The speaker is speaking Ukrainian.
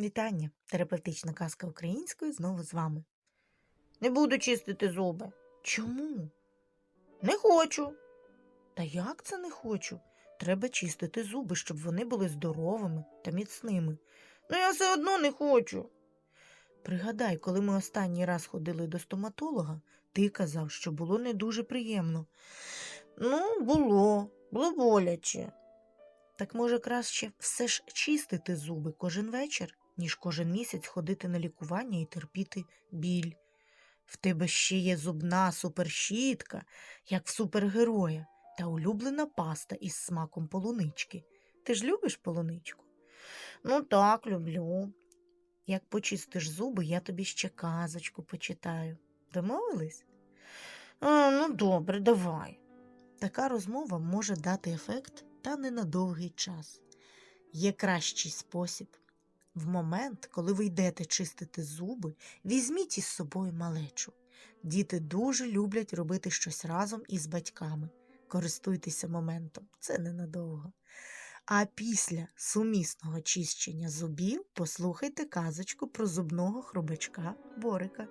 Вітання! Терапевтична казка українською знову з вами. Не буду чистити зуби. Чому? Не хочу. Та як це не хочу? Треба чистити зуби, щоб вони були здоровими та міцними. Ну я все одно не хочу. Пригадай, коли ми останній раз ходили до стоматолога, ти казав, що було не дуже приємно. Ну, було, було боляче. Так може краще все ж чистити зуби кожен вечір, ніж кожен місяць ходити на лікування і терпіти біль. В тебе ще є зубна суперщітка, як в супергероя, та улюблена паста із смаком полунички. Ти ж любиш полуничку? Ну так, люблю. Як почистиш зуби, я тобі ще казочку почитаю. Домовились? А, ну добре, давай. Така розмова може дати ефект та не на довгий час. Є кращий спосіб. В момент, коли ви йдете чистити зуби, візьміть із собою малечу. Діти дуже люблять робити щось разом із батьками. Користуйтеся моментом, це ненадовго. А після сумісного чищення зубів послухайте казочку про зубного хробачка Борика.